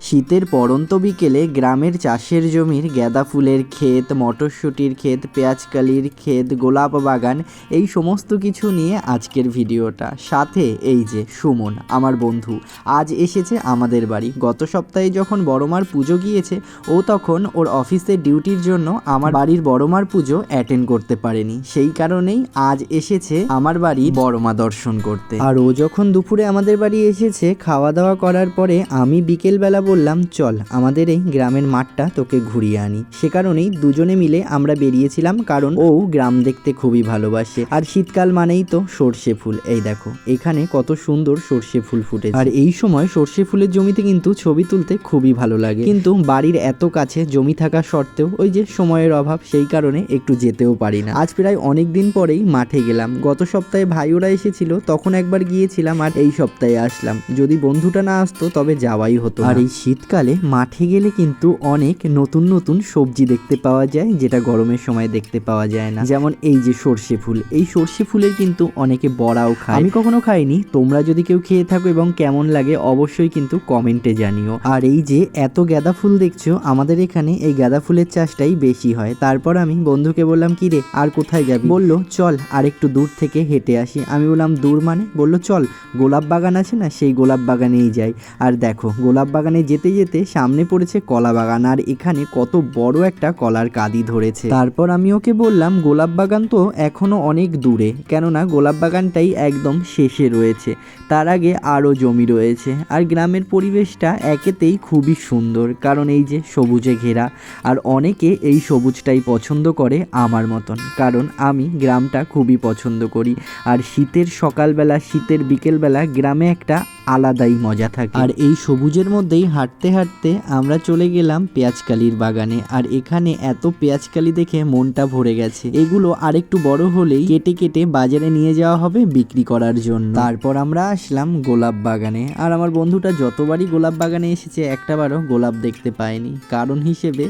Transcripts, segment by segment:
শীতের পড়ন্ত বিকেলে গ্রামের চাষের জমির গাঁদা ফুলের ক্ষেত, মটরশুঁটির ক্ষেত, পেঁয়াজকালির ক্ষেত, গোলাপ বাগান, এই সমস্ত কিছু নিয়ে আজকের ভিডিওটা। সাথে এই যে সুমন, আমার বন্ধু, আজ এসেছে আমাদের বাড়ি। গত সপ্তাহে যখন বড়মার পুজো গিয়েছে, ও তখন ওর অফিসের ডিউটির জন্য আমার বাড়ির বড়মার পুজো অ্যাটেন্ড করতে পারেনি। সেই কারণেই আজ এসেছে আমার বাড়ি বড়মা দর্শন করতে। আর ও যখন দুপুরে আমাদের বাড়ি এসেছে, খাওয়া দাওয়া করার পরে আমি বিকেলবেলা বললাম, চল, আমাদের এই গ্রামের মাঠটা তোকে ঘুরিয়ে আনি। সে কারণেই দুজনে মিলে আমরা বেরিয়েছিলাম, কারণ ও গ্রাম দেখতে খুবই ভালোবাসে। আর শীতকাল মানেই তো সর্ষে ফুল। এই দেখো, এখানে কত সুন্দর সর্ষে ফুল ফুটে আর এই সময় সর্ষে ফুলের জমিতে কিন্তু ছবি তুলতে খুবই ভালো লাগে। কিন্তু বাড়ির এত কাছে জমি থাকা সত্ত্বেও ওই যে সময়ের অভাব, সেই কারণে একটু যেতেও পারি না। আজ প্রায় অনেক দিন পরেই মাঠে গেলাম। গত সপ্তাহে ভাই ওরা এসেছিল, তখন একবার গিয়েছিলাম আর এই সপ্তাহে আসলাম। যদি বন্ধুটা না আসতো তবে যাওয়াই হতো আর এই শীতকালে মাঠে গেলে কিন্তু অনেক নতুন নতুন সবজি দেখতে পাওয়া যায়, যেটা গরমের সময় দেখতে পাওয়া যায় না। যেমন এই যে সর্ষে ফুল, এই সর্ষে ফুলের কিন্তু অনেকে বড়াও খায়। আমি কখনো খাইনি, তোমরা যদি কেউ খেয়ে থাকো এবং কেমন লাগে অবশ্যই কিন্তু কমেন্টে জানিও। আর এই যে এত গাঁদা ফুল দেখছ, আমাদের এখানে এই গাঁদা ফুলের চাষটাই বেশি হয়। তারপর আমি বন্ধুকে বললাম কি রে আর কোথায় যাবি? বলল, চল, আর একটু দূর থেকে হেঁটে আসি। আমি বললাম, দূর মানে? বলল, চল, গোলাপ বাগান আছে না, সেই গোলাপ বাগানেই যাই। আর দেখো, গোলাপ বাগানে যেতে যেতে সামনে পড়েছে কলা বাগান আর এখানে কত বড় একটা কলার কাদি ধরেছে। তারপর আমি ওকে বললাম, গোলাপ বাগান তো এখনও অনেক দূরে, কেননা গোলাপ বাগানটাই একদম শেষে রয়েছে। তার আগে আরও জমি রয়েছে আর গ্রামের পরিবেশটা একেতেই খুবই সুন্দর, কারণ এই যে সবুজে ঘেরা আর অনেকে এই সবুজটাই পছন্দ করে আমার মতন, কারণ আমি গ্রামটা খুবই পছন্দ করি। আর শীতের সকালবেলা, শীতের বিকেলবেলা গ্রামে একটা আলাদাই মজা থাকে। আর এই সবুজের মধ্যেই হাঁটতে হাঁটতে আমরা চলে গেলাম পেঁয়াজকালির বাগানে। আর এখানে এত পেঁয়াজকালি দেখে মনটা ভরে গেছে। এগুলো আরেকটু বড় হলেই কেটে কেটে বাজারে নিয়ে যাওয়া হবে বিক্রি করার জন্য। তারপর আমরা আসলাম গোলাপ বাগানে। আর আমার বন্ধুটা যতবারই গোলাপ বাগানে এসেছে, একটাবারও গোলাপ দেখতে পায়নি। কারণ হিসেবে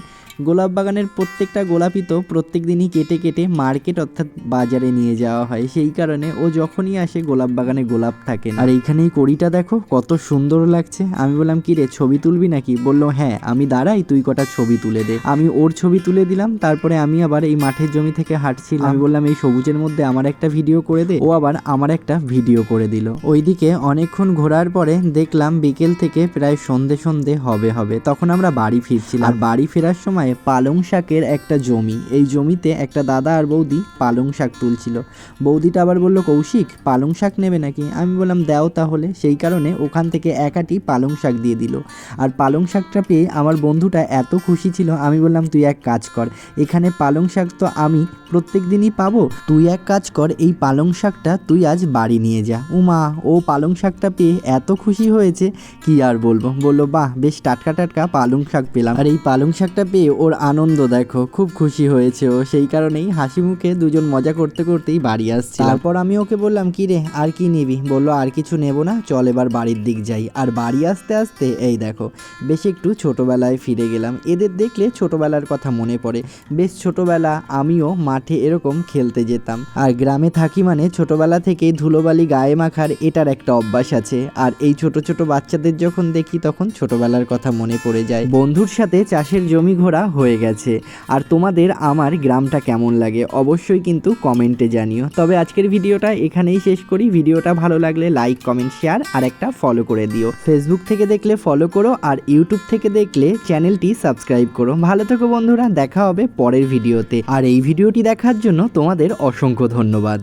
গোলাপ বাগানের প্রত্যেকটা গোলাপই তো প্রত্যেক দিনই কেটে কেটে মার্কেট অর্থাৎ বাজারে নিয়ে যাওয়া হয়। সেই কারণে ও যখনই আসে গোলাপ বাগানে গোলাপ থাকে আর এইখানে এই কড়িটা দেখো, কত সুন্দর লাগছে। আমি বললাম, কি রে, ছবি তুলবি নাকি? বলল হ্যাঁ আমি দাঁড়াই, তুই কটা ছবি তুলে দে। আমি ওর ছবি তুলে দিলাম, তারপরে আমি আবার এই মাঠের জমি থেকে হাঁটছিলাম। আমি বললাম, এই সবুজের মধ্যে আমার একটা ভিডিও করে দে। ও আবার আমার একটা ভিডিও করে দিল। ওইদিকে অনেকক্ষণ ঘোরার পরে দেখলাম বিকেল থেকে প্রায় সন্ধে সন্ধে হবে হবে। তখন আমরা বাড়ি ফিরছিলাম। আর বাড়ি ফেরার সময় পালং শাকের একটা জমি। এই জমিতে একটা দাদা আর বৌদি পালং শাক তুলছিল। বৌদিটা আবার বলল, কৌশিক, পালং শাক নেবে নাকি? আমি বললাম, দাও তাহলে। সেই কারণে ওখান থেকে একাটি পালং শাক দিয়ে দিল। আর পালং শাকটা পেয়ে আমার বন্ধুটা এত খুশি ছিল, আমি বললাম, তুই এক কাজ কর। এখানে পালং শাক তো আমি প্রত্যেক দিনই পাবো। তুই এক কাজ কর, এই পালং শাকটা তুই আজ বাড়ি নিয়ে যা। উমা, ও পালং শাকটা পেয়ে এত খুশি হয়েছে, কি আর বলব? বলল, বাহ, বেশ টাটকা টাটকা পালং শাক পেলাম। আর এই পালং শাকটা পেয়ে ওর আনন্দ দেখো, খুব খুশি হয়েছে ও। সেই কারণেই হাসি মুখে দুজন মজা করতে করতেই বাড়ি আসছে তারপর আমি ওকে বললাম, কি রে, আর কি নিবি? বলল, আর কিছু নেব না, চল এবার বাড়ির দিক যাই। আর বাড়ি আসতে আসতে, এই দেখো, বেশ একটু ছোটবেলায় ফিরে গেলাম। এদের দেখলে ছোটবেলার কথা মনে পড়ে। বেশ ছোটবেলা আমিও মাঠে এরকম খেলতে যেতাম। আর গ্রামে থাকি মানে ছোটবেলা থেকেই ধুলোবালি গায়ে মাখার এটার একটা অভ্যাস আছে। আর এই ছোট ছোট বাচ্চাদের যখন দেখি, তখন ছোটবেলার কথা মনে পড়ে যায়। বন্ধুর সাথে চাষের জমি ঘোরা হয়ে গেছে। আর তোমাদের আমার গ্রামটা কেমন লাগে অবশ্যই কিন্তু কমেন্টে জানিও। তবে আজকের ভিডিওটা এখানেই শেষ করি। ভিডিওটা ভালো লাগলে লাইক, কমেন্ট, শেয়ার আর একটা ফলো করে দিও। ফেসবুক থেকে দেখলে ফলো করো আর ইউটিউব থেকে দেখলে চ্যানেলটি সাবস্ক্রাইব করো। ভালো থেকো বন্ধুরা, দেখা হবে পরের ভিডিওতে। আর এই ভিডিওটি দেখার জন্য তোমাদের অসংখ্য ধন্যবাদ।